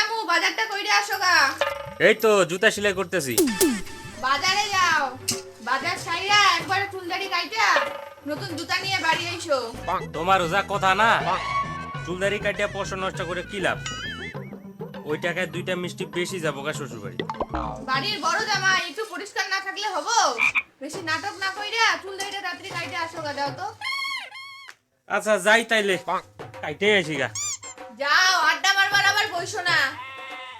জামু বাজারটা কইরে আসো গা। এই তো জুতা সেলাই করতেছি। বাজারে যাও। বাজার সাইরা একবার চুলদাড়ি কাইটা নতুন জুতা নিয়ে বাড়ি আইসো। তোমার যা কথা না চুলদারি কাটিয়া পশো নষ্ট করে কি লাভ? ওই টাকায় দুইটা মিষ্টি বেশি যাব গা শ্বশুর বাড়ি বাড়ির বড় জামা একটু পরিষ্কার না থাকলে হব? বেশি নাটক না কইরা চুলদাড়িটা রাত্রি কাইটা আসো গা যাও তো। আচ্ছা যাই তাইলে। কাইটে আসি গা। যাও আড্ডা মারবার আবার বইসো না।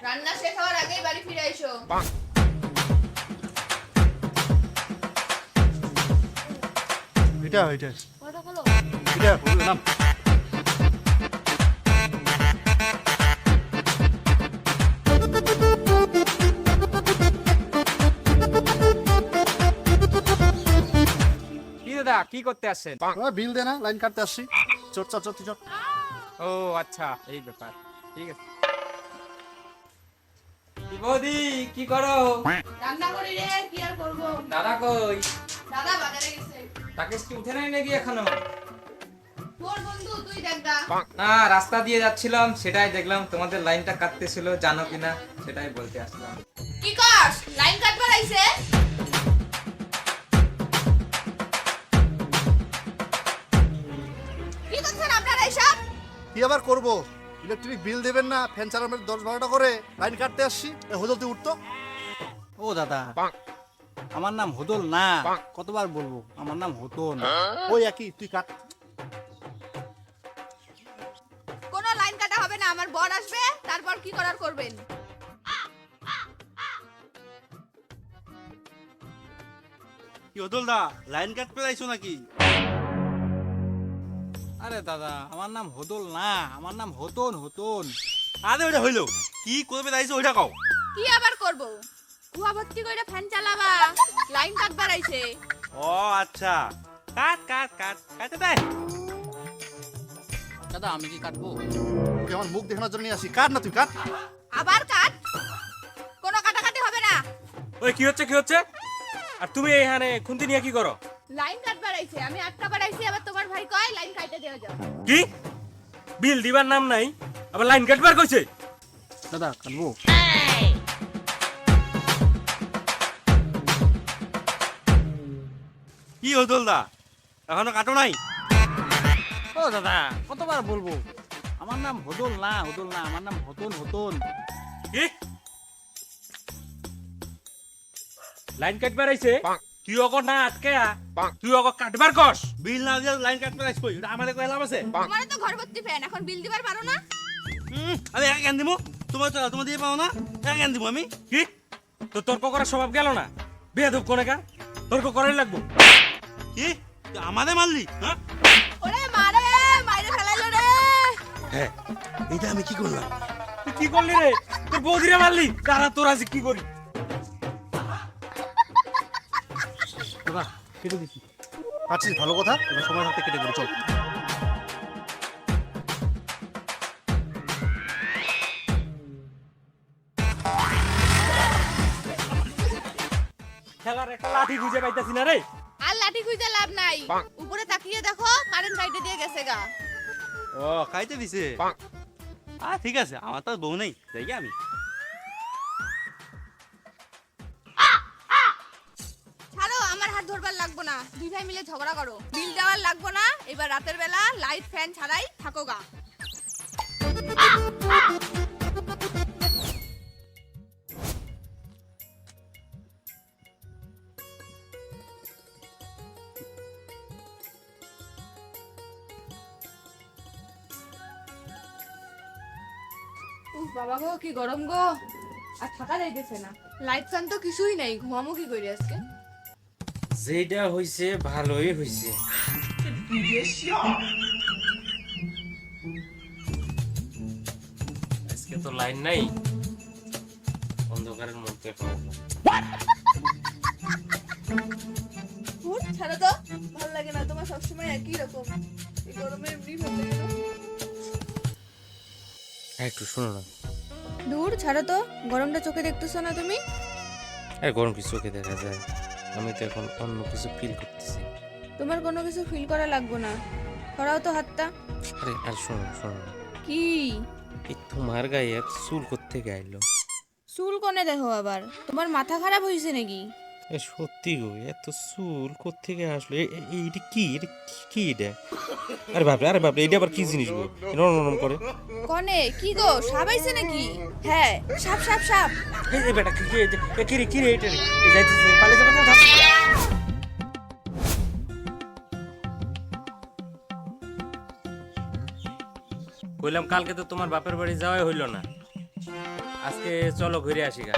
রান্না শেষ হওয়ার আগেই বাড়ি ফিরে আইসো এটা এটা। এটা নাম। কি দাদা কি করতে আসছেন? বিল দে না লাইন কাটতে আসছি। চট চট চট চট ও আচ্ছা এই ব্যাপার। ঠিক আছে। বৌদি কি করো? রান্না করি রে কি আর করব? দাদা কই? দাদা বাজারে গেছে। তাকে কি উঠে নাই নাকি এখনও? তোর বন্ধু তুই দেখ না রাস্তা দিয়ে যাচ্ছিলাম সেটাই দেখলাম তোমাদের লাইনটা কাটতেছিল জানো কিনা সেটাই বলতে আসলাম। কি কস লাইন কাটবার আইছে? কি করছেন আপনারা এসব? কি আবার করব? ইলেকট্রিক বিল দেবেন না ফ্যান চালানোর দশ বারোটা করে লাইন কাটতে আসছি। হোদলতে উঠতো ও দাদা আমার নাম হদল না। কতবার বলব আমার নাম হতন। ওই একই তুই কাট। কোনো লাইন কাটা হবে না আমার বর আসবে তারপর কি করার করবেন? কি হদল দা লাইন কাট পেলাইছো নাকি? আরে দাদা আমার নাম হদল না আমার নাম হতন হতন। আরে ওটা হইল। কি করবে তাইছো ওইটা কও। কি আবার করব? কুয়া ভর্তি কইরা ফ্যান চালাবা। লাইন কাটবার আইছে ও আচ্ছা। কাট কাট কাট কাটে দে। দাদা আমি কি কাটবো? ওকে আমার মুখ দেখানোর জন্য নিয়ে আসি। কাট না তুই কাট। আবার কাট? কোনো কাটাকাটি হবে না। ওই কি হচ্ছে কি হচ্ছে? আর তুমি এখানে খুন্তি নিয়ে কি করো? লাইন কাটবার আইছে আমি বাড়াইছি আবার তোমার ভাই কয় লাইন কাটতে দেওয়া যাও কি? বিল দিবার নাম নাই আবার লাইন কাটবার কইছে? দাদা কাটবো? কি হদল দা? এখনও কাটো নাই? ও দাদা কতবার বলব? আমার নাম হদল না হদল না আমার নাম হতন হতন। কি? লাইন কাটবার আইছে? তুই অক না আটকে তুই অক কাটবার কস। বিল না দিয়ে লাইন কাটতে আসব। এটা আমাদের কয় লাভ আছে? তোমার তো ঘর ভর্তি ফ্যান এখন বিল দিবার পারো না? হুম, আমি একা কেন দিবো তোমার তো তোমার দিয়ে পাও না। একা কেন দিবো আমি। কি? তো তর্ক করার স্বভাব গেল না? বেয়াদব কোনে কা তর্ক করাই লাগবো। কি? আমাদের মারলি হ্যাঁ ওরে মারে মাইরে ফেলাইলো রে। হ্যাঁ এটা আমি কি করলাম? তুই কি করলি রে? তোর বৌদিরে মারলি। তারা তোর আজ কি করি? কেটে দিচ্ছি। ভালো কথা। এবার সময় থাকতে কেটে দেবো চল। খেলার একটা লাঠি খুঁজে পাইতাছি না রে। আর লাঠি খুঁজে লাভ নাই। উপরে তাকিয়ে দেখো কারেন্ট কাইটে দিয়ে গেছে গা। ও খাইতে দিছে? আ ঠিক আছে আমার তো বউ নেই যাই আমি। লাগবো না। এবার রাতের বেলা লাইট ফ্যান ছাড়াই থাকো গা। বাবা গো কি গরম গো। আর থাকা যাইতেছে না। লাইট ফ্যান তো কিছুই নাই ঘুমামো কি করি আজকে? যেটা হইছে ভালোই হইছে। আজকে তো লাইন নাই। অন্ধকারের মধ্যে। ফুট ছাড়ো তো। ভালো লাগে না তোমার সবসময় একই রকম। এই গরমে এমনি ভালো লাগে না। একটু শোনো না। দূর ছাড়ো তো। গরমটা চোখে দেখতেছো না তুমি? আরে গরম কি চোখে দেখা যায়? আমি তো এখন অন্য কিছু ফিল করতেছি। তোমার কোনো কিছু ফিল করা লাগবে না। করাও তো হাতটা। আরে আর শোনো শোনো। কি? এই তোমার গায়ে এক চুল করতে আইলো চুল কোনে দেখো আবার? তোমার মাথা খারাপ হয়েছে নাকি? এ সত্যি গো এত চুল কোত্থেকে আসলো। এইটা কি? এটা কি- এটা? আরে বাপরে আরে বাপরে এটা আবার কি জিনিস গো? নরম নরম করে। কনে কি গো সাবাইছে নাকি? হ্যাঁ সাপ সাপ সাপ। এই বেটা কি রে কি রে এটা যাইতেছে পালে যাবে না কইলাম কালকে তো তোমার বাপের বাড়ি যাওয়াই হইল না। আজকে চলো ঘুরে আসি গা।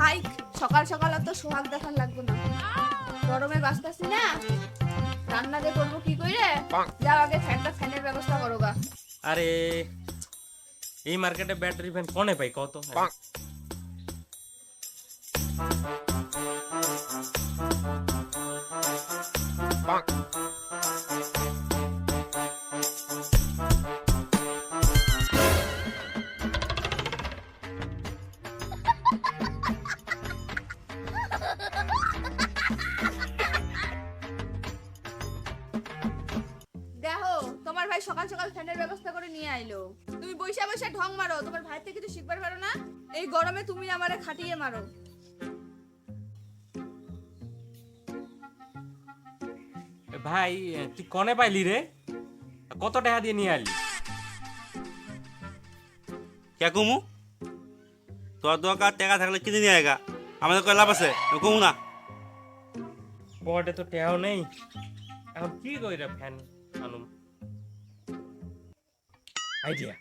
হাইক সকাল সকাল তো সোহাগ দেখার লাগবে না। গরমে বাঁচতেছি না। রান্না দিয়ে করব কি কইরে? যাও আগে ফ্যানটা ফ্যানের ব্যবস্থা করো গা। আরে এই মার্কেটে ব্যাটারি ফ্যান কোনে পাই? কত? ব্যবস্থা করে নিয়ে আইলো। তুমি বৈশা বৈশা ঢং মারো তোমার ভাই থেকে কিছু শিখবার পারো না? এই গরমে তুমি আমারে খাটিয়ে মারো। ভাই তুই কনে পাইলি রে? কত টাকা দিয়ে নিয়ে আলি কে কমু? তোর দরকার টাকা থাকলে কিনে নিয়ে আয়গা আমাদের কয় লাভ আছে কমু না। পকেটে তো টেয়াও নেই। এখন কি কইরা ফ্যান আনুম? আইডিয়া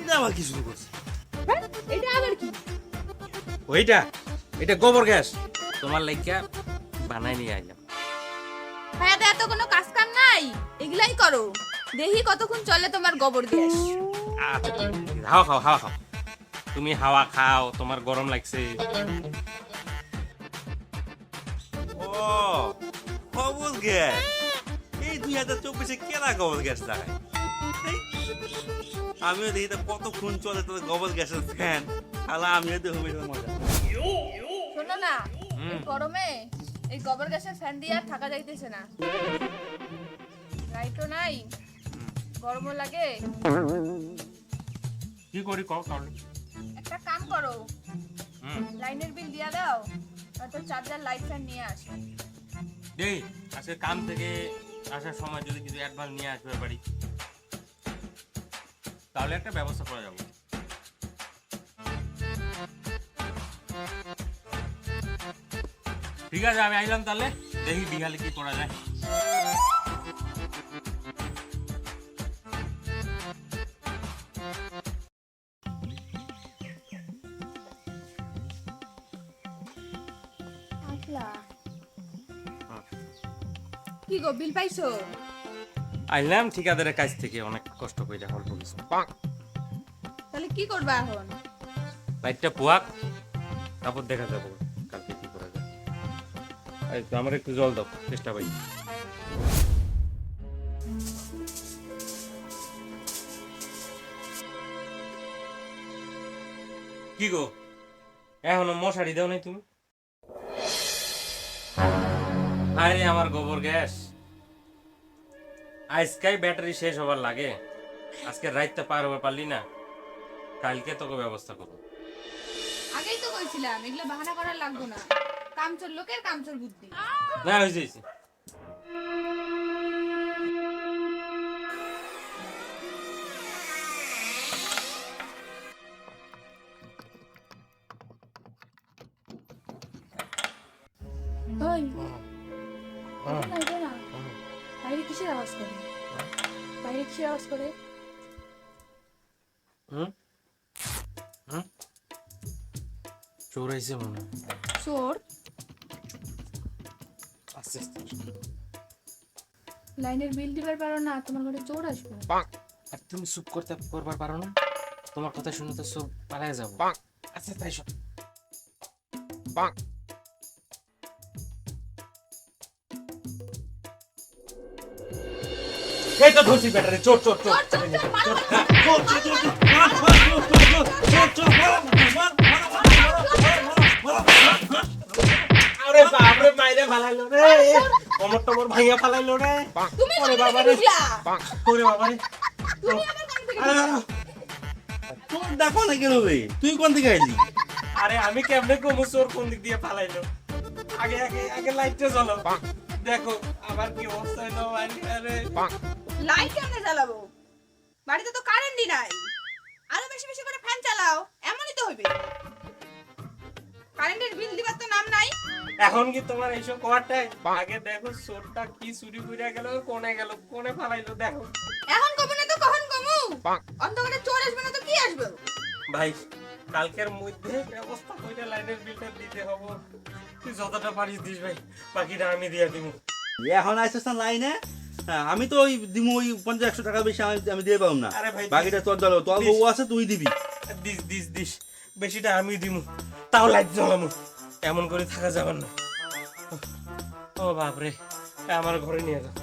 এটা আবার কি শুরু করছে হ্যাঁ? এটা আবার কি ওইটা এটা গোবর গ্যাস তোমার লাইকা বানাই নিয়ে আইলাম ভাইয়াতে এত কোনো কাজ নাই এগুলাই করো। দেখি কতক্ষণ চলে তোমার গোবর গ্যাস। আচ্ছা ঠিক খাও হাওয়া খাও। তুমি হাওয়া খাও তোমার গরম লাগছে। ও কবল গ্যাস। এই দুই হাজার চব্বিশে কেনা কবল গ্যাস লাগায় আমিও দেখি তো কতক্ষণ চলে তোর গোবর গ্যাসের ফ্যান। তাহলে আমিও তো হবে মজা। শোনো না গরমে এই গোবর গ্যাসের ফ্যান দিয়ে আর থাকা যাইতেছে না। লাইটও নাই। গরমও লাগে। কি করি কও তাহলে? একটা কাম করো। লাইনের বিল দিয়া দাও হয়তো চার্জার লাইট ফ্যান নিয়ে আসো। দেই আজকে কাম থেকে আসার সময় যদি কিছু অ্যাডভান্স নিয়ে আসবে বাড়ি তাহলে একটা ব্যবস্থা করা যাবে ঠিক আছে আমি আইলাম তাহলে। দেখি বিহালে কি করা যায়। কি গো বিল পাইছো? আইলাম ঠিকাদারের কাছ থেকে অনেক কষ্ট করে অল্প কিছু তাহলে কি করবা এখন? লাইটটা পোয়াক তারপর দেখা যাব কালকে কি করা যায়। এই তো আমার একটু জল দাও চেষ্টা পাই কি গো? এখনও মশারি দাও নাই তুমি? আরে আমার গোবর গ্যাস। আজকাই ব্যাটারি শেষ হবার লাগে। আজকে রাইতটা পার হবার পারলি না। কালকে তোকে ব্যবস্থা করব। আগেই তো কইছিলাম এগুলো বাহানা করার লাগবো না। কামচোর লোকের কামচোর বুদ্ধি। না হয়েছে কিসের আওয়াজ করে? বাইরে কিসের আওয়াজ করে? হুম? হুম? চোর আইছে মনে চোর? আস্তে আস্তে লাইনের বিল দিবার পারো না তোমার ঘরে চোর আসবে। আর তুমি চুপ করতে করবার পারো না? তোমার কথা শুনে তো সব পালায় যাব। আচ্ছা তাই সব। এই তো ধরছি ব্যাটারি চোর চোর চোর চোর, চোর, চোর, মারো, আরে বাপরে মাইরে ফালাইলো রে কমর টমর ভাইয়া ফালাইলো রে ওরে বাবা রে ওরে বাবা রে তুমি আবার কোথা থেকে আরে, ঢুকলা? তোর দেখো না কেন রে তুই কোন দিকে আইলি আরে আমি কেমনে কমু চোর কোন দিক দিয়ে ফালাইলো আগে আগে আগে লাইটটা জ্বালো দেখো আবার কি অবস্থা হলো আরে লাইট কেমনে জ্বালাবো? বাড়িতে তো কারেন্টই নাই। আরও বেশি বেশি করে ফ্যান চালাও এমনই তো হইবে কারেন্টের বিল দিবার তো নাম নাই। এখন কি তোমার এইসব করাটাই আগে দেখো চোরটা কি চুরি করে গেল কোনে গেল কোনে ফালাইলো দেখো। এখন কমু না তো কখন কমু? অন্ধকারে চোর আসবে না তো কি আসবে? ভাই কালকের মধ্যে ব্যবস্থা করে লাইনের বিলটা দিতে হব। তুই যতটা পারিস দিস ভাই বাকিটা আমি দিয়ে দিব এখন আইসিস না লাইনে হ্যাঁ, আমি তো ওই দিমু ওই পঞ্চাশ একশো টাকা বেশি আমি আমি দিয়ে পাবো না। বাকিটা তোর দল তোর। বউ আছে তুই দিবি। দিস দিস দিস। বেশিটা আমি দিমু। তাও লাইট জ্বালামু। এমন করে থাকা যাবেন না। ও বাপরে আমার ঘরে নিয়ে যাও